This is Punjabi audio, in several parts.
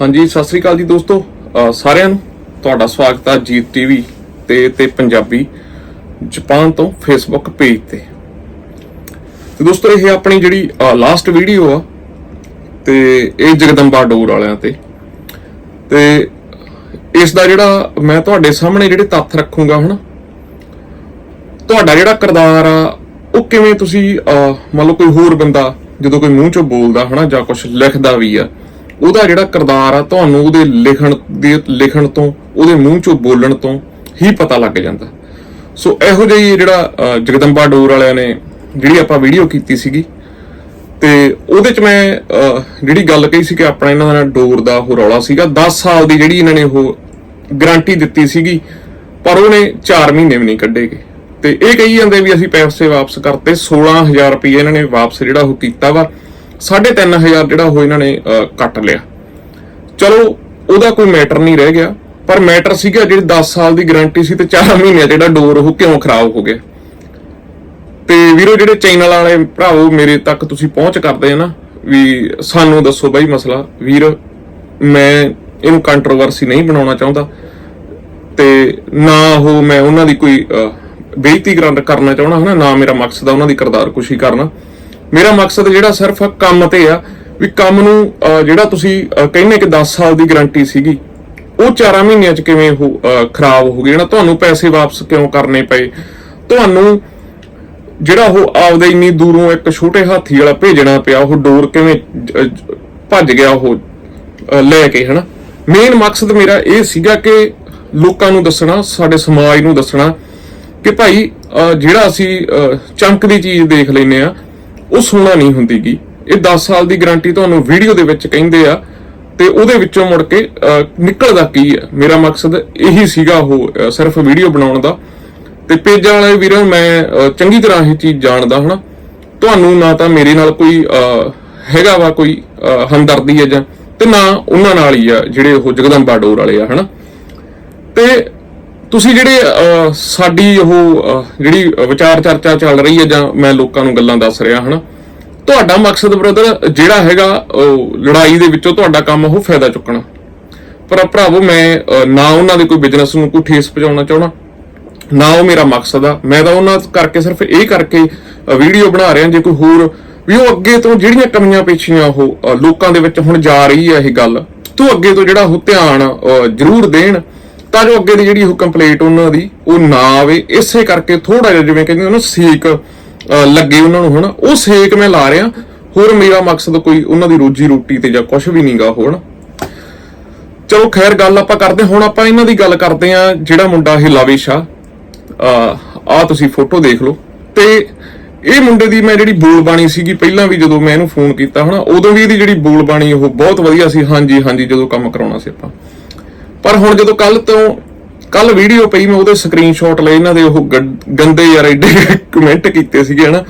ਹਾਂਜੀ ਸਤਿ ਸ੍ਰੀ ਅਕਾਲ ਜੀ ਦੋਸਤੋ। ਸਾਰਿਆਂ ਨੂੰ ਤੁਹਾਡਾ ਸਵਾਗਤ ਹੈ ਜੀਤ ਟੀਵੀ ਤੇ ਤੇ ਪੰਜਾਬੀ ਜਾਪਾਨ ਤੋਂ ਫੇਸਬੁੱਕ ਪੇਜ ਤੇ। ਤੇ ਦੋਸਤੋ ਇਹ ਆਪਣੀ ਜਿਹੜੀ ਲਾਸਟ ਵੀਡੀਓ ਆ ਤੇ ਇਹ ਜਗਦੰਬਾ ਡੋਰ ਵਾਲਿਆਂ ਤੇ। ਤੇ ਇਸ ਦਾ ਜਿਹੜਾ ਮੈਂ ਤੁਹਾਡੇ ਸਾਹਮਣੇ ਜਿਹੜੇ ਤੱਥ ਰੱਖੂੰਗਾ ਹਨਾ ਤੁਹਾਡਾ ਜਿਹੜਾ ਕਿਰਦਾਰ ਆ ਉਹ ਕਿਵੇਂ ਤੁਸੀਂ ਅਹ, ਮੰਨ ਲਓ ਕੋਈ ਹੋਰ ਬੰਦਾ ਜਦੋਂ ਕੋਈ ਮੂੰਹ ਚੋਂ ਬੋਲਦਾ ਹਨਾ ਜਾਂ ਕੁਝ ਲਿਖਦਾ ਵੀ ਆ ਉਹਦਾ ਜਿਹੜਾ ਕਿਰਦਾਰ ਆ, ਤੁਹਾਨੂੰ ਉਹਦੇ ਲਿਖਣ ਦੇ, ਲਿਖਣ ਤੋਂ, ਉਹਦੇ ਮੂੰਹ ਚੋਂ ਬੋਲਣ ਤੋਂ ਹੀ ਪਤਾ ਲੱਗ ਜਾਂਦਾ। ਸੋ ਇਹੋ ਜਿਹੀ ਜਿਹੜਾ ਜਗਦੰਬਾ ਡੋਰ ਵਾਲਿਆਂ ਨੇ ਜਿਹੜੀ ਆਪਾਂ ਵੀਡੀਓ ਕੀਤੀ ਸੀਗੀ, ਤੇ ਉਹਦੇ ਚ ਮੈਂ ਜਿਹੜੀ ਗੱਲ ਕਹੀ ਸੀ ਕਿ ਆਪਣਾ ਇਹਨਾਂ ਦਾ ਡੋਰ ਦਾ ਉਹ ਰੌਲਾ ਸੀਗਾ 10 ਸਾਲ ਦੀ ਜਿਹੜੀ ਇਹਨਾਂ ਨੇ ਉਹ ਗਾਰੰਟੀ ਦਿੱਤੀ ਸੀਗੀ, ਪਰ ਉਹਨੇ 4 ਮਹੀਨੇ ਵੀ ਨਹੀਂ ਕੱਢੇਗੇ ਤੇ ਇਹ ਕਹੀ ਜਾਂਦੇ ਵੀ ਅਸੀਂ ਪੈਸੇ ਵਾਪਸ ਕਰਤੇ 16000 ਰੁਪਏ ਇਹਨਾਂ ਨੇ ਵਾਪਸ ਜਿਹੜਾ ਉਹ ਕੀਤਾ ਵਾ 3500 ਜਿਹੜਾ ਉਹ ਇਹਨਾਂ ਨੇ ਕੱਟ ਲਿਆ। ਚਲੋ ਉਹਦਾ ਕੋਈ ਮੈਟਰ ਨਹੀਂ ਰਹਿ ਗਿਆ ਪਰ ਮੈਟਰ ਸੀਗਾ ਜਿਹੜੀ 10 ਸਾਲ ਦੀ ਗਾਰੰਟੀ ਸੀ ਤੇ 4 ਮਹੀਨੇ ਜਿਹੜਾ ਡੋਰ ਉਹ ਕਿਉਂ ਖਰਾਬ ਹੋ ਗਿਆ। ਤੇ ਵੀਰੋ ਜਿਹੜੇ ਚੈਨਲ ਵਾਲੇ ਭਰਾਵੋ ਮੇਰੇ ਤੱਕ ਤੁਸੀਂ ਪਹੁੰਚ ਕਰਦੇ ਆ ਨਾ ਵੀ ਸਾਨੂੰ ਦੱਸੋ ਬਾਈ ਮਸਲਾ। ਵੀਰ ਮੈਂ ਇਹਨੂੰ ਕੰਟਰੋਵਰਸੀ ਨਹੀਂ ਬਣਾਉਣਾ ਚਾਹੁੰਦਾ। ਤੇ ਨਾ ਉਹ ਮੈਂ ਉਹਨਾਂ ਦੀ ਕੋਈ ਅਹ, ਬੇਇੱਜ਼ਤੀ ਕਰਨਾ ਚਾਹਣਾ ਹਨਾ ਨਾ ਮੇਰਾ ਮਕਸਦ ਆ ਉਹਨਾਂ ਦੀ ਕਰਦਾਰ ਕੁਸ਼ੀ ਕਰਨਾ। ਮੇਰਾ ਮਕਸਦ ਜਿਹੜਾ ਸਿਰਫ ਕੰਮ ਤੇ ਆ ਵੀ ਕੰਮ ਨੂੰ ਜਿਹੜਾ ਤੁਸੀਂ ਕਹਿੰਦੇ ਕਿ 10 ਸਾਲ ਦੀ ਗਾਰੰਟੀ ਸੀਗੀ ਉਹ 4 ਮਹੀਨਿਆਂ ਚ ਕਿਵੇਂ ਉਹ ਖਰਾਬ ਹੋ ਗਈ? ਨਾ ਤੁਹਾਨੂੰ ਪੈਸੇ ਵਾਪਸ ਕਿਉਂ ਕਰਨੇ ਪਏ? ਤੁਹਾਨੂੰ ਜਿਹੜਾ ਉਹ ਆਪਦੇ ਇੰਨੀ ਦੂਰੋਂ ਇੱਕ ਛੋਟੇ ਹਾਥੀ ਵਾਲਾ ਭੇਜਣਾ ਪਿਆ ਉਹ ਡੋਰ ਕਿਵੇਂ ਭੱਜ ਗਿਆ ਉਹ ਲੈ ਕੇ ਹਨਾ? ਮੇਨ ਮਕਸਦ ਮੇਰਾ ਇਹ ਸੀਗਾ ਕਿ ਲੋਕਾਂ ਨੂੰ ਦੱਸਣਾ ਸਾਡੇ ਸਮਾਜ ਨੂੰ ਦੱਸਣਾ ਕਿ ਭਾਈ ਜਿਹੜਾ ਅਸੀਂ ਅਹ, ਚਮਕਦੀ ਚੀਜ਼ ਦੇਖ ਲੈਨੇ ਆ ਉਹ ਸੋਨਾ ਨਹੀਂ ਹੁੰਦੀਗੀ ਇਹ 10 ਸਾਲ ਦੀ ਗਾਰੰਟੀ ਤੁਹਾਨੂੰ ਵੀਡੀਓ ਦੇ ਵਿੱਚ ਕਹਿੰਦੇ ਆ ਤੇ ਉਹਦੇ ਵਿੱਚੋਂ ਮੁੜ ਕੇ ਨਿਕਲਦਾ ਕੀ ਹੈ ਮੇਰਾ ਮਕਸਦ ਇਹੀ ਸੀਗਾ ਉਹ ਸਿਰਫ ਵੀਡੀਓ ਬਣਾਉਣ ਦਾ। ਤੇ ਪੇਜਾਂ ਵਾਲੇ ਵੀਰਾਂ, ਮੈਂ ਚੰਗੀ ਤਰ੍ਹਾਂ ਇਹ ਚੀਜ਼ ਜਾਣਦਾ ਹਨਾ। ਤੁਹਾਨੂੰ ਨਾ ਤਾਂ ਮੇਰੇ ਨਾਲ ਕੋਈ ਹੈਗਾ ਵਾ ਕੋਈ ਹਮਦਰਦੀ ਹੈ ਜਾਂ ਤੇ ਨਾ ਉਹਨਾਂ ਨਾਲ ਹੀ ਆ ਜਿਹੜੇ ਉਹ ਜਗਦੰਬਾ ਡੋਰ ਵਾਲੇ ਆ, ਹਨਾ। ਤੇ ਤੁਸੀਂ ਜਿਹੜੇ ਸਾਡੀ ਉਹ ਜਿਹੜੀ ਵਿਚਾਰ ਚਰਚਾ ਚੱਲ ਰਹੀ ਹੈ ਜਾਂ ਮੈਂ ਲੋਕਾਂ ਨੂੰ ਗੱਲਾਂ ਦੱਸ ਰਿਹਾ, ਹਨਾ, ਤੁਹਾਡਾ ਮਕਸਦ ਬ੍ਰਦਰ ਜਿਹੜਾ ਹੈਗਾ ਲੜਾਈ ਦੇ ਵਿੱਚੋਂ ਤੁਹਾਡਾ ਕੰਮ ਉਹ ਫਾਇਦਾ ਚੁੱਕਣਾ। ਪਰ ਭਰਾਵੋ, ਮੈਂ ਨਾ ਉਹਨਾਂ ਦੇ ਕੋਈ ਬਿਜ਼ਨਸ ਨੂੰ ਕੋਈ ਠੇਸ ਪਹੁੰਚਾਉਣਾ ਚਾਹਣਾ ਨਾ ਉਹ ਮੇਰਾ ਮਕਸਦ ਆ। ਮੈਂ ਤਾਂ ਉਹਨਾਂ ਕਰਕੇ ਸਿਰਫ ਇਹ ਕਰਕੇ ਵੀਡੀਓ ਬਣਾ ਰਿਹਾ ਜੇ ਕੋਈ ਹੋਰ, ਵੀ ਉਹ ਅੱਗੇ ਤੋਂ ਜਿਹੜੀਆਂ ਕਮੀਆਂ ਪੇਸ਼ੀਆਂ ਉਹ ਲੋਕਾਂ ਦੇ ਵਿੱਚ ਹੁਣ ਜਾ ਰਹੀ ਹੈ ਇਹ ਗੱਲ, ਤੋਂ ਅੱਗੇ ਤੋਂ ਜਿਹੜਾ ਉਹ ਧਿਆਨ ਜ਼ਰੂਰ ਦੇਣ। ਤਾਂ ਜੋ ਅੱਗੇ ਦੀ ਜਿਹੜੀ ਉਹ ਕੰਪਲੇਂਟ ਉਹਨਾਂ ਦੀ, ਉਹ ਨਾ ਆਵੇ। ਇਸੇ ਕਰਕੇ ਥੋੜਾ ਜਿਹਾ ਜਿਵੇਂ ਕਹਿੰਦੇ ਉਹਨੂੰ ਸੇਕ ਲੱਗੇ ਉਹਨਾਂ ਨੂੰ ਹਨਾ ਉਹ ਸੇਕ ਮੈਂ ਲਾ ਰਿਹਾ। ਹੋਰ ਮੇਰਾ ਮਕਸਦ ਕੋਈ ਉਹਨਾਂ ਦੀ ਰੋਜੀ ਰੋਟੀ ਤੇ ਜਾਂ ਕੁਝ ਵੀ ਨਹੀਂਗਾ ਹੋਣ। ਚਲੋ ਖੈਰ, ਗੱਲ ਆਪਾਂ ਕਰਦੇ ਹੁਣ ਆਪਾਂ ਇਹਨਾਂ ਦੀ ਗੱਲ ਕਰਦੇ ਆ ਜਿਹੜਾ ਮੁੰਡਾ ਇਹ ਲਾਵੇਸ਼ ਆ ਆ ਤੁਸੀਂ ਫੋਟੋ ਦੇਖ ਲਓ। ਤੇ ਇਹ ਮੁੰਡੇ ਦੀ ਮੈਂ ਜਿਹੜੀ ਬੋਲ ਬਾਣੀ ਸੀਗੀ, ਪਹਿਲਾਂ ਵੀ ਜਦੋਂ ਮੈਂ ਇਹਨੂੰ ਫੋਨ ਕੀਤਾ, ਹਨਾ, ਉਦੋਂ ਵੀ ਇਹਦੀ ਜਿਹੜੀ ਬੋਲ ਬਾਣੀ ਉਹ ਬਹੁਤ ਵਧੀਆ ਸੀ। ਹਾਂਜੀ ਹਾਂਜੀ, ਜਦੋਂ ਕੰਮ ਕਰਾਉਣਾ ਸੀ ਆਪਾਂ। ਪਰ ਹੁਣ ਜਦੋਂ ਕੱਲ ਤੋਂ ਕੱਲ ਵੀਡੀਓ ਪਈ, ਮੈਂ ਉਹਦੇ ਸਕਰੀਨਸ਼ਾਟ ਲਏ, ਇਹਨਾਂ ਦੇ ਉਹ ਗੰ- ਗੰਦੇ ਯਾਰ ਐਡੇ ਕਮੈਂਟ ਕੀਤੇ ਸੀਗੇ, ਹਨਾ।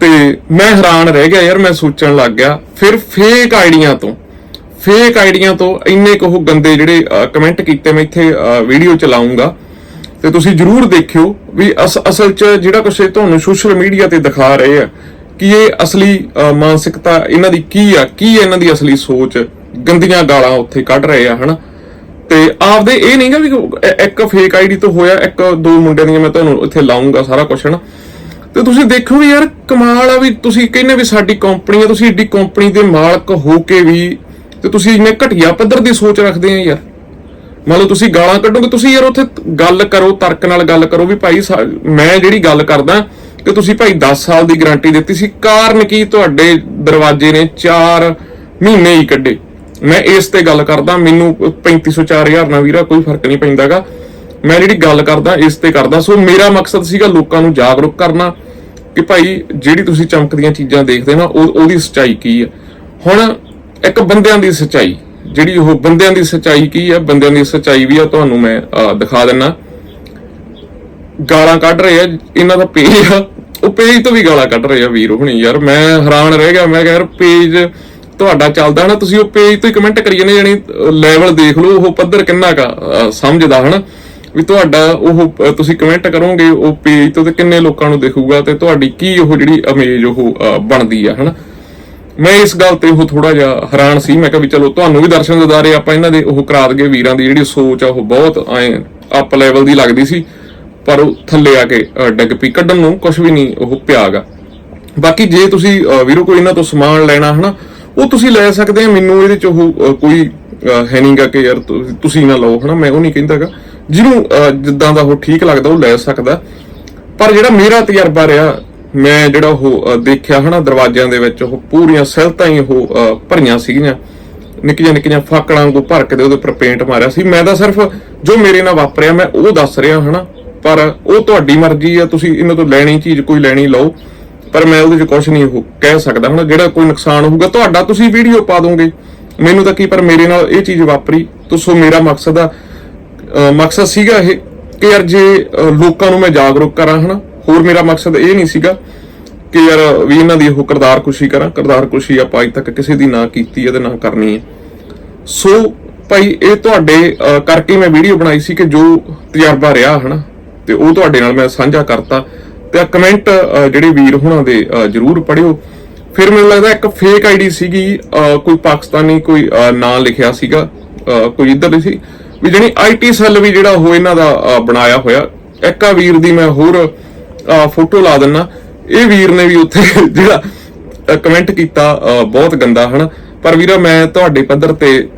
ਤੇ ਮੈਂ ਹੈਰਾਨ ਰਹਿ ਗਿਆ ਯਾਰ, ਮੈਂ ਸੋਚਣ ਲੱਗ ਗਿਆ। ਫਿਰ ਫੇਕ ਆਈਡੀਆਂ ਤੋਂ ਫੇਕ ਆਈਡੀਆਂ ਤੋਂ ਇੰਨੇ ਕੁ ਉਹ ਗੰਦੇ ਜਿਹੜੇ ਕਮੈਂਟ ਕੀਤੇ, ਮੈਂ ਇੱਥੇ ਵੀਡੀਓ ਚਲਾਉਂਗਾ ਤੇ ਤੁਸੀਂ ਜਰੂਰ ਦੇਖਿਓ ਵੀ ਅਸ- ਅਸਲ 'ਚ ਜਿਹੜਾ ਕੁਛ ਤੁਹਾਨੂੰ ਸੋਸ਼ਲ ਮੀਡੀਆ ਤੇ ਦਿਖਾ ਰਹੇ ਆ, ਕਿ ਇਹ ਅਸਲੀ ਮਾਨਸਿਕਤਾ, ਇਹਨਾਂ ਦੀ ਕੀ ਆ, ਕੀ ਹੈ ਇਹਨਾਂ ਦੀ ਅਸਲੀ ਸੋਚ, ਗੰਦੀਆਂ ਗਾਲਾਂ ਉੱਥੇ ਕੱਢ ਰਹੇ ਆ, ਹਨਾ। ਤੇ ਆਪਦੇ ਇਹ ਨਹੀਂਗਾ ਵੀ ਇੱਕ ਫੇਕ ਆਈਡੀ ਤੋਂ ਹੋਇਆ, ਇੱਕ ਦੋ ਮੁੰਡਿਆਂ ਦੀਆਂ ਮੈਂ ਤੁਹਾਨੂੰ ਇੱਥੇ ਲਾਉਂਗਾ ਸਾਰਾ ਕੁਝ ਹਨਾ? ਤੇ ਤੁਸੀਂ ਦੇਖੋ ਵੀ ਯਾਰ, ਕਮਾਲ ਆ ਵੀ ਤੁਸੀਂ ਕਹਿੰਦੇ ਵੀ ਸਾਡੀ ਕੰਪਨੀ ਆ, ਤੁਸੀਂ ਏਡੀ ਕੰਪਨੀ ਦੇ ਮਾਲਕ ਹੋ ਕੇ ਵੀ ਤੇ ਤੁਸੀਂ ਇੰਨੇ ਘਟੀਆ ਪੱਧਰ ਦੀ ਸੋਚ ਰੱਖਦੇ ਆ ਯਾਰ। ਮੰਨ ਲਓ ਤੁਸੀਂ ਗਾਲਾਂ ਕੱਢੋਗੇ, ਤੁਸੀਂ ਯਾਰ ਉੱਥੇ ਗੱਲ ਕਰੋ, ਤਰਕ ਨਾਲ ਗੱਲ ਕਰੋ ਵੀ ਭਾਈ ਮੈਂ ਜਿਹੜੀ ਗੱਲ ਕਰਦਾ ਕਿ ਤੁਸੀਂ ਭਾਈ 10 ਸਾਲ ਦੀ ਗਾਰੰਟੀ ਦਿੱਤੀ ਸੀ, ਕਾਰਨ ਕੀ ਤੁਹਾਡੇ ਦਰਵਾਜ਼ੇ ਨੇ 4 ਮਹੀਨੇ ਹੀ ਕੱਢੇ। ਮੈਂ ਇਸ ਤੇ ਗੱਲ ਕਰਦਾ, ਮੈਨੂੰ 3500 4000 ਨਾਲ ਵੀਰਾ, ਕੋਈ ਫ਼ਰਕ ਨਹੀਂ ਪੈਂਦਾਗਾ। ਮੈਂ ਜਿਹੜੀ ਗੱਲ ਕਰਦਾ, ਇਸ ਤੇ ਕਰਦਾ। ਸੋ ਮੇਰਾ ਮਕਸਦ ਸੀਗਾ ਲੋਕਾਂ ਨੂੰ ਜਾਗਰੂਕ ਕਰਨਾ ਕਿ ਭਾਈ, ਜਿਹੜੀ ਤੁਸੀਂ ਚਮਕਦੀਆਂ ਚੀਜ਼ਾਂ ਦੇਖਦੇ ਨਾ ਉਹਦੀ ਸੱਚਾਈ ਕੀ ਹੈ ਹੁਣ ਇੱਕ ਬੰਦਿਆਂ ਦੀ ਸੱਚਾਈ, ਜਿਹੜੀ ਉਹ ਬੰਦਿਆਂ ਦੀ ਸੱਚਾਈ ਕੀ ਹੈ ਬੰਦਿਆਂ ਦੀ ਸੱਚਾਈ ਵੀ ਆ, ਤੁਹਾਨੂੰ ਮੈਂ ਦਿਖਾ ਦਿੰਨਾ। ਗਾਲਾਂ ਕੱਢ ਰਹੇ ਆ, ਇਹਨਾਂ ਦਾ ਪੇਜ ਆ। ਉਹ ਪੇਜ ਤੋਂ ਵੀ ਗਾਲਾਂ ਕੱਢ ਰਹੇ ਆ ਵੀਰ ਹੁਣੀ ਯਾਰ। ਮੈਂ ਹੈਰਾਨ ਰਹਿ ਗਿਆ, ਮੈਂ ਕਿਹਾ ਯਾਰ, ਪੇਜ ਤੁਹਾਡਾ ਚੱਲਦਾ ਹਨਾ ਤੁਸੀਂ ਉਹ ਪੇਜ ਤੋਂ ਹੀ ਕਮੈਂਟ ਕਰੀ ਜਾਂਦੇ ਜਾਨੀ ਲੈਵਲ ਦੇਖ ਲਓ ਉਹ ਪੱਧਰ ਕਿੰਨਾ ਕਾ ਸਮਝਦਾ ਹਨਾ। ਵੀ ਤੁਹਾਡਾ ਉਹ ਤੁਸੀਂ ਕਮੈਂਟ ਕਰੋਗੇ ਉਹ ਪੇਜ ਤੋਂ ਤੇ ਕਿੰਨੇ ਲੋਕਾਂ ਨੂੰ ਦਿਖੂਗਾ ਤੇ ਤੁਹਾਡੀ ਕੀ ਉਹ ਜਿਹੜੀ ਇਮੇਜ ਉਹ ਬਣਦੀ ਆ ਹਨਾ। ਮੈਂ ਇਸ ਗੱਲ ਤੇ ਉਹ ਥੋੜਾ ਜਿਹਾ ਹੈਰਾਨ ਸੀ ਮੈਂ ਕਿਹਾ ਵੀ ਚਲੋ ਤੁਹਾਨੂੰ ਵੀ ਦਰਸ਼ਨ ਦਿਦਾਰੇ ਆਪਾਂ ਇਹਨਾਂ ਦੇ ਉਹ ਕਰਾ ਦਗੇ ਵੀਰਾਂ ਦੀ ਜਿਹੜੀ ਸੋਚ ਆ ਉਹ ਬਹੁਤ ਐ ਅਪ ਲੈਵਲ ਦੀ ਲੱਗਦੀ ਸੀ ਪਰ ਉਹ ਥੱਲੇ ਆ ਕੇ ਅ, ਡਿੱਗ ਪਈ। ਕੱਢਣ ਨੂੰ ਕੁਝ ਵੀ ਨਹੀਂ ਉਹ ਪਿਆਗਾ ਬਾਕੀ ਜੇ ਤੁਸੀਂ ਅ, ਵੀਰੋ ਕੋਈ ਇਹਨਾਂ ਤੋਂ ਸਮਾਨ ਲੈਣਾ ਹਨਾ ਉਹ ਤੁਸੀਂ ਲੈ ਸਕਦੇ ਆ ਮੈਨੂੰ ਇਹਦੇ ਚ ਉਹ ਕੋਈ ਅ, ਹੈ ਨਹੀਂਗਾ ਕਿ ਯਾਰ ਤੁਸੀਂ ਨਾ ਲਓ ਹਨਾ ਮੈਂ ਉਹ ਨਹੀਂ ਕਹਿੰਦਾਗਾ ਜਿਹਨੂੰ ਜਿੱਦਾਂ ਦਾ ਉਹ ਠੀਕ ਲੱਗਦਾ ਉਹ ਲੈ ਸਕਦਾ। ਪਰ ਜਿਹੜਾ ਮੇਰਾ ਤਜਰਬਾ ਰਿਹਾ ਮੈਂ ਜਿਹੜਾ ਉਹ ਦੇਖਿਆ ਹਨਾ ਦਰਵਾਜ਼ਿਆਂ ਦੇ ਵਿੱਚ ਉਹ ਪੂਰੀਆਂ ਸੈਲਤਾਂ ਹੀ ਉਹ ਭਰੀਆਂ ਸੀਗੀਆਂ। ਨਿੱਕੀਆਂ ਨਿੱਕੀਆਂ ਫਾਕੜਾਂ ਵਾਂਗੂ ਭਰ ਕੇ ਦੇ ਉਹਦੇ ਉੱਪਰ ਪੇਂਟ ਮਾਰਿਆ ਸੀ। ਮੈਂ ਤਾਂ ਸਿਰਫ ਜੋ ਮੇਰੇ ਨਾਲ ਵਾਪਰਿਆ ਮੈਂ ਉਹ ਦੱਸ ਰਿਹਾ ਹਨਾ। ਪਰ ਉਹ ਤੁਹਾਡੀ ਮਰਜ਼ੀ ਆ ਤੁਸੀਂ ਇਹਨਾਂ ਤੋਂ ਲੈਣੀ ਚੀਜ਼ ਕੋਈ ਲੈਣੀ ਲਓ। ਪਰ ਮੈਂ ਉਹਦੇ 'ਚ ਕੁਝ ਨਹੀਂ ਉਹ ਕਹਿ ਸਕਦਾ। ਹੁਣ ਜਿਹੜਾ ਕੋਈ ਨੁਕਸਾਨ ਹੋਊਗਾ, ਤੁਹਾਡਾ ਤੁਸੀਂ ਵੀਡੀਓ ਪਾ ਦੋਗੇ। ਮੈਨੂੰ ਤਾਂ ਕੀ ਪਰ ਮੇਰੇ ਨਾਲ ਇਹ ਚੀਜ਼ ਵਾਪਰੀ। ਤੁਸੀਂ ਮੇਰਾ ਮਕਸਦ ਆ ਮਕਸਦ ਸੀਗਾ ਇਹ ਕਿ ਯਾਰ ਜੇ ਲੋਕਾਂ ਨੂੰ ਮੈਂ ਜਾਗਰੂਕ ਕਰਾਂ, ਹਨਾ। ਹੋਰ ਮੇਰਾ ਮਕਸਦ ਇਹ ਨਹੀਂ ਸੀਗਾ ਕਿ ਯਾਰ ਵੀ ਇਹਨਾਂ ਦੀ ਉਹ ਕਰਦਾਰ ਕੁਸ਼ੀ ਕਰਾਂ। ਕਰਦਾਰ ਕੁਸ਼ੀ ਆਪਾਂ ਅੱਜ ਤੱਕ ਕਿਸੇ ਦੀ ਨਾ ਕੀਤੀ ਹੈ ਤੇ ਨਾ ਕਰਨੀ ਹੈ। ਸੋ ਭਾਈ, ਇਹ ਤੁਹਾਡੇ ਕਰਕੇ ਮੈਂ ਵੀਡੀਓ ਬਣਾਈ ਸੀ ਕਿ ਜੋ ਤਜਰਬਾ ਰਿਹਾ, ਹਨਾ। ਤੇ ਉਹ ਤੁਹਾਡੇ ਨਾਲ ਮੈਂ ਸਾਂਝਾ ਕਰਤਾ। ਤੇ ਕਮੈਂਟ ਜਿਹੜੇ ਵੀਰ ਹੁਣਾਂ ਦੇ ਜਰੂਰ ਪੜਿਓ ਫਿਰ ਮੈਨੂੰ ਲੱਗਦਾ ਇੱਕ ਫੇਕ ਆਈਡੀ ਸੀਗੀ ਕੋਈ ਪਾਕਿਸਤਾਨੀ ਕੋਈ ਨਾਂ ਲਿਖਿਆ ਸੀਗਾ ਕੋਈ ਇੱਧਰ ਦੀ ਸੀ, ਵੀ ਜਿਹੜੀ ਆਈਟੀ ਸੈੱਲ ਵੀ ਜਿਹੜਾ ਉਹ ਇਹਨਾਂ ਦਾ ਬਣਾਇਆ ਹੋਇਆ। ਇੱਕ ਵੀਰ ਦੀ ਮੈਂ ਹੋਰ ਫੋਟੋ ਲਾ ਦਿੰਨਾ। ਇਹ ਵੀਰ ਨੇ ਵੀ ਉੱਥੇ ਜਿਹੜਾ ਕਮੈਂਟ ਕੀਤਾ ਬਹੁਤ ਗੰਦਾ, ਹਨਾ। ਪਰ ਵੀਰਾ, ਮੈਂ ਤੁਹਾਡੇ ਪੱਧਰ ਤੇ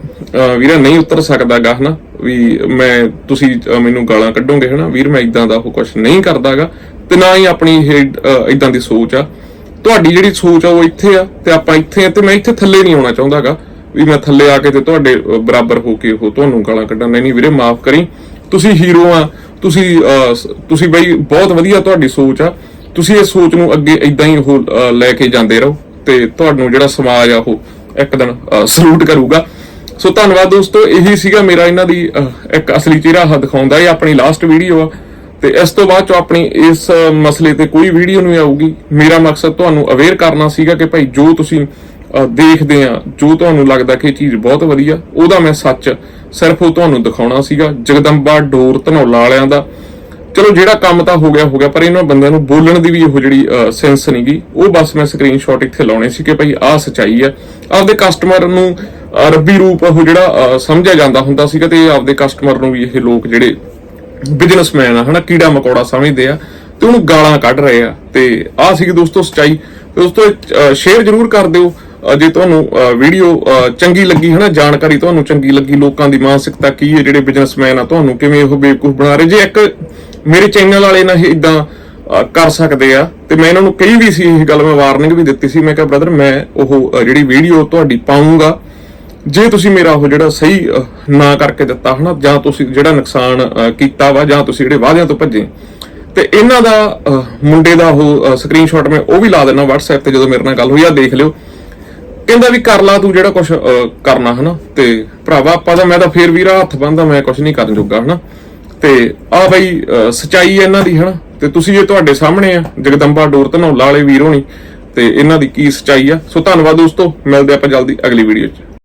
ਵੀਰਾ ਨਹੀਂ ਉਤਰ ਸਕਦਾਗਾ, ਹਨਾ। ਵੀ ਮੈਂ ਤੁਸੀਂ ਮੈਨੂੰ ਗਾਲਾਂ ਕੱਢੋਗੇ ਹਨਾ? ਵੀਰ ਮੈਂ ਇਦਾਂ ਦਾ ਉਹ ਕੁਝ ਨਹੀਂ ਕਰਦਾਗਾ ਤੇ ਨਾ ਹੀ ਆਪਣੀ ਇਹ ਇਦਾਂ ਦੀ ਸੋਚ ਆ। ਤੁਹਾਡੀ ਜਿਹੜੀ ਸੋਚ ਆ ਉਹ ਇੱਥੇ ਆ ਤੇ ਆਪਾਂ ਇੱਥੇ ਆ ਤੇ ਮੈਂ ਇੱਥੇ ਥੱਲੇ ਨਹੀਂ ਆਉਣਾ ਚਾਹੁੰਦਾਗਾ ਵੀ ਮੈਂ ਥੱਲੇ ਆ ਕੇ ਤੇ ਤੁਹਾਡੇ ਬਰਾਬਰ ਹੋ ਕੇ ਉਹ ਤੁਹਾਨੂੰ ਗਾਲਾਂ ਕੱਢਾਂ। ਨਹੀਂ ਨਹੀਂ ਵੀਰੇ ਮਾਫ ਕਰੀ। ਤੁਸੀਂ ਹੀਰੋ ਆ ਤੁਸੀਂ ਅਹ, ਤੁਸੀਂ ਬਈ ਬਹੁਤ ਵਧੀਆ ਤੁਹਾਡੀ ਸੋਚ ਆ। ਤੁਸੀਂ ਇਹ ਸੋਚ ਨੂੰ ਅੱਗੇ ਇਦਾਂ ਹੀ ਉਹ ਲੈ ਕੇ ਜਾਂਦੇ ਰਹੋ ਤੇ ਤੁਹਾਨੂੰ ਜਿਹੜਾ ਸਮਾਜ ਆ ਉਹ ਇੱਕ ਦਿਨ ਸਲੂਟ ਕਰੂਗਾ। ਸੋ ਧੰਨਵਾਦ ਦੋਸਤੋ, ਇਹੀ ਸੀਗਾ ਮੇਰਾ ਇਹਨਾਂ ਦੀ ਇੱਕ ਅਸਲੀ ਚਿਹਰਾ ਦਿਖਾਉਂਦਾ, ਇਹ ਆਪਣੀ ਲਾਸਟ ਵੀਡੀਓ ਆ। ਤੇ ਇਸ ਤੋਂ ਬਾਅਦ ਚ ਆਪਣੀ ਇਸ ਮਸਲੇ ਤੇ ਕੋਈ ਵੀਡੀਓ ਨਹੀਂ ਆਊਗੀ। ਮੇਰਾ ਮਕਸਦ ਤੁਹਾਨੂੰ ਅਵੇਅਰ ਕਰਨਾ ਸੀਗਾ ਕਿ ਭਾਈ ਜੋ ਤੁਸੀਂ ਦੇਖਦੇ ਆ, ਜੋ ਤੁਹਾਨੂੰ ਲੱਗਦਾ ਕਿ ਇਹ ਚੀਜ਼ ਬਹੁਤ ਵਧੀਆ, ਉਹਦਾ ਮੈਂ ਸੱਚ ਸਿਰਫ ਉਹ ਤੁਹਾਨੂੰ ਦਿਖਾਉਣਾ ਸੀਗਾ। ਜਗਦੰਬਾ ਡੋਰ ਧਨੌਲਾ ਵਾਲਿਆਂ ਦਾ। ਚਲੋ, ਜਿਹੜਾ ਕੰਮ ਤਾਂ ਹੋ ਗਿਆ ਹੋ ਗਿਆ, ਪਰ ਇਹਨਾਂ ਬੰਦਿਆਂ ਨੂੰ ਬੋਲਣ ਦੀ ਵੀ ਉਹ ਜਿਹੜੀ ਸੈਂਸ ਨਹੀਂਗੀ ਉਹ ਬਸ ਮੈਂ ਸਕਰੀਨਸ਼ਾਟ ਇੱਥੇ ਲਾਉਣੇ ਸੀ ਕਿ ਭਾਈ ਆਹ ਸਚਾਈ ਹੈ ਆਪਦੇ ਕਸਟਮਰ ਨੂੰ ਰੱਬੀ ਰੂਪ ਉਹ ਜਿਹੜਾ ਸਮਝਿਆ ਜਾਂਦਾ ਹੁੰਦਾ ਸੀਗਾ ਤੇ ਆਪਦੇ ਕਸਟਮਰ ਨੂੰ ਵੀ ਇਹ ਲੋਕ ਜਿਹੜੇ ਬਿਜ਼ਨਸਮੈਨ ਆ, ਹਨਾ, ਕੀੜਾ ਮਕੌੜਾ ਸਮਝਦੇ ਆ ਤੇ ਉਹਨੂੰ ਗਾਲਾਂ ਕੱਢ ਰਹੇ ਆ। ਤੇ ਆਹ ਸੀਗੀ ਦੋਸਤੋ ਸਚਾਈ। ਦੋਸਤੋ ਸ਼ੇਅਰ ਜਰੂਰ ਕਰ ਦਿਓ। ਜੇ ਤੁਹਾਨੂੰ ਵੀਡੀਓ ਚੰਗੀ ਲੱਗੀ, ਹਨਾ, ਜਾਣਕਾਰੀ ਤੁਹਾਨੂੰ ਚੰਗੀ ਲੱਗੀ, ਲੋਕਾਂ ਦੀ ਮਾਨਸਿਕਤਾ ਕੀ ਹੈ, ਜਿਹੜੇ ਬਿਜ਼ਨਸਮੈਨ ਆ, ਤੁਹਾਨੂੰ ਕਿਵੇਂ ਉਹ ਬੇਵਕੂਫ ਬਣਾ ਰਹੇ? ਜੇ ਇੱਕ ਮੇਰੇ ਚੈਨਲ ਵਾਲੇ ਨਾ ਇਦਾਂ ਕਰ ਸਕਦੇ ਆ, ਤੇ ਮੈਂ ਇਹਨਾਂ ਨੂੰ ਕਹੀ ਵੀ ਸੀ, ਇਹ ਗੱਲ ਮੈਂ ਵਾਰਨਿੰਗ ਵੀ ਦਿੱਤੀ ਸੀ। ਮੈਂ ਕਿਹਾ ਬ੍ਰਦਰ ਮੈਂ ਉਹ ਜਿਹੜੀ ਵੀਡੀਓ ਤੁਹਾਡੀ ਪਾਉਂਗਾ ਜੇ ਤੁਸੀਂ ਮੇਰਾ ਉਹ ਜਿਹੜਾ ਸਹੀ ਅਹ, ਨਾ ਕਰਕੇ ਦਿੱਤਾ ਹਨਾ ਜਾਂ ਤੁਸੀਂ ਜਿਹੜਾ ਨੁਕਸਾਨ ਕੀਤਾ ਵਾ ਜਾਂ ਤੁਸੀਂ ਜਿਹੜੇ ਵਾਅਦਿਆਂ ਤੋਂ ਭੱਜੇ ਤੇ ਇਹਨਾਂ ਦਾ ਮੁੰਡੇ ਦਾ ਉਹ ਸਕਰੀਨਸ਼ਾਟ ਮੈਂ ਉਹ ਵੀ ਲਾ ਦੇਣਾ WhatsApp ਤੇ ਜਦੋਂ ਮੇਰੇ ਨਾਲ ਗੱਲ ਹੋਈ ਆ ਦੇਖ ਲਿਓ। ਕਹਿੰਦਾ ਵੀ ਕਰ ਲਾ ਤੂੰ ਜਿਹੜਾ ਕੁਝ ਕਰਨਾ ਹਨਾ ਤੇ ਭਰਾਵਾ ਆਪਾਂ ਤਾਂ ਮੈਂ ਤਾਂ ਫੇਰ ਵੀਰਾ ਹੱਥ ਬੰਨਦਾ ਮੈਂ ਕੁਝ ਨਹੀਂ ਕਰਨ ਜੋਗਾ ਹਨਾ। ਤੇ ਆ ਬਈ ਅਹ, ਸਚਾਈ ਇਹਨਾਂ ਦੀ ਹਨਾ ਤੇ ਤੁਸੀਂ ਜੇ ਤੁਹਾਡੇ ਸਾਹਮਣੇ ਆ ਜਗਦੰਬਾ ਡੋਰ ਧਨੌਲਾ ਵਾਲੇ ਵੀਰ ਹੋਣੀ ਤੇ ਇਹਨਾਂ ਦੀ ਕੀ ਸਚਾਈ ਆ। ਸੋ ਧੰਨਵਾਦ ਦੋਸਤੋ ਮਿਲਦੇ ਆਪਾਂ ਜਲਦੀ ਅਗਲੀ ਵੀਡੀਓ 'ਚ।